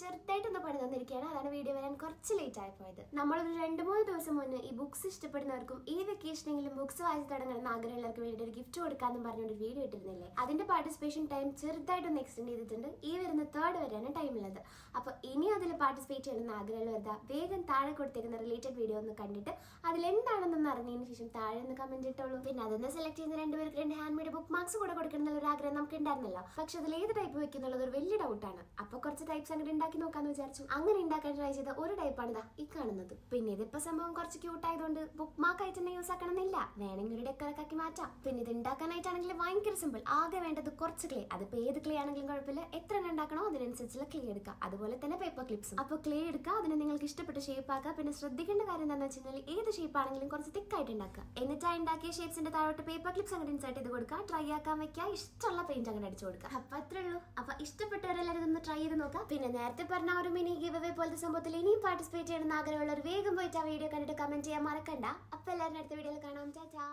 ചെറുതായിട്ടൊന്ന് പണി തന്നിരിക്കുകയാണ് അതാണ് വീഡിയോ വരാൻ കുറച്ച് ലേറ്റ് ആയി പോയത്. നമ്മളൊരു രണ്ട് മൂന്ന് ദിവസം മുന്നേ ഈ ബുക്സ് ഇഷ്ടപ്പെടുന്നവർക്കും ഈ വെക്കേഷനെങ്കിലും ബുക്സ് വായിച്ച് തുടങ്ങണമെന്ന് ആഗ്രഹമുള്ളവർക്ക് വേണ്ടി ഒരു ഗിഫ്റ്റ് കൊടുക്കാമെന്ന് പറഞ്ഞുകൊണ്ട് വീഡിയോ ഇട്ടിരുന്നില്ലേ? അതിന്റെ പാർട്ടിസിപ്പേഷൻ ടൈം ചെറുതായിട്ട് ഒന്ന് എക്സ്റ്റെൻഡ് ചെയ്തിട്ടുണ്ട്. ഈ വരുന്ന തേർഡ് വരെയാണ് ടൈം ഉള്ളത്. അപ്പൊ ഇനി അതിൽ പാർട്ടിസിപ്പേറ്റ് ചെയ്യണമെന്ന് ആഗ്രഹമുള്ളവർ വേഗം താഴെ കൊടുത്തേക്കുന്ന റിലേറ്റഡ് വീഡിയോ ഒന്ന് കണ്ടിട്ട് അതിൽ എന്താണെന്നൊന്ന് അറിഞ്ഞതിന് ശേഷം താഴെ ഒന്ന് കമന്റ് ഇട്ടോളൂ. പിന്നെ അതൊന്ന് സെലക്ട് ചെയ്യുന്ന രണ്ടുപേർക്ക് രണ്ട് ഹാൻഡ് മെയ്ഡ് ബുക്ക് മാർക്സ് കൂടെ കൊടുക്കണം എന്നുള്ള ഒരു ആഗ്രഹം നമുക്ക് ഉണ്ടായിരുന്നല്ലോ പക്ഷെ അതിൽ ഏത് ടൈപ്പ് വെക്കുന്നുള്ളത് ഒരു വലിയ ഡൗട്ടാണ് അപ്പൊ കുറച്ച് ടൈപ്സ് അങ്ങോട്ട് ഉണ്ടാക്കി നോക്കാന്ന് വിചാരിച്ചു. അങ്ങനെ ഉണ്ടാക്കാൻ ട്രൈ ചെയ്ത ഒരു ടൈപ്പാണ് ഇതാ ഈ കാണുന്നത്. പിന്നെ ഇതിപ്പോ സംഭവം കുറച്ച് ക്യൂട്ട് ആയതുകൊണ്ട് ബുക്ക് മാർക്ക് ആയിട്ട് തന്നെ യൂസ് ആക്കണമെന്നില്ല. വേണമെങ്കിൽ ഒരു ഡെക്കറക്കാക്കി മാറ്റാം. പിന്നെ ഇത് ഉണ്ടാക്കാനായിട്ടാണെങ്കിൽ ഭയങ്കര സിമ്പിൾ ആകെ വേണ്ടത് കുറച്ച് ക്ലേ അതിപ്പോ ഏത് ക്ലേ ആണെങ്കിലും കുഴപ്പമില്ല. എത്ര എണ്ണം ഉണ്ടാക്കണോ അതിനനുസരിച്ചുള്ള ക്ലേ എടുക്കുക. അതുപോലെ തന്നെ പേപ്പർ ക്ലിപ്സ് അപ്പോൾ ക്ലേ എടുക്കുക അതിനെ നിങ്ങൾക്ക് ഇഷ്ടപ്പെട്ട ഷേപ്പ് ആക്കുക. പിന്നെ ശ്രദ്ധിക്കേണ്ട കാര്യം എന്താണെന്ന് വെച്ചാൽ ഏത് ഷേപ്പ് ആണെങ്കിലും കുറച്ച് തിക്കായിട്ട് ഉണ്ടാക്കുക. എന്നിട്ട് ആ ഉണ്ടാക്കിയ ഷേപ്സിന്റെ താഴോട്ട് പേപ്പർ ക്ലിപ്സ് അങ്ങനെ ഇൻസേർട്ട് ചെയ്ത് കൊടുക്കുക. ട്രൈ ആക്കാൻ വെക്കുക. ഇഷ്ടമുള്ള പെയിന്റ് അങ്ങനെ അടിച്ചു കൊടുക്കുക. അപ്പൊ അത്രേ ഉള്ളൂ. ഇഷ്ടപ്പെട്ടവരെല്ലാവരും ഒന്ന് ട്രൈ ചെയ്ത് നോക്കാം. പിന്നെ നേരത്തെ പറഞ്ഞ ഒരു മിനി ഗിവ് പോലത്തെ സംഭവത്തിൽ ഇനിയും പാർട്ടിസിപ്പേറ്റ് ചെയ്യണമെന്ന് ആഗ്രഹമുള്ളവർ വേഗം പോയിട്ട് ആ വീഡിയോ കണ്ടിട്ട് കമന്റ് ചെയ്യാൻ മറക്കണ്ട. അപ്പൊ എല്ലാവരും അടുത്ത വീഡിയോയിൽ കാണാം. ചാ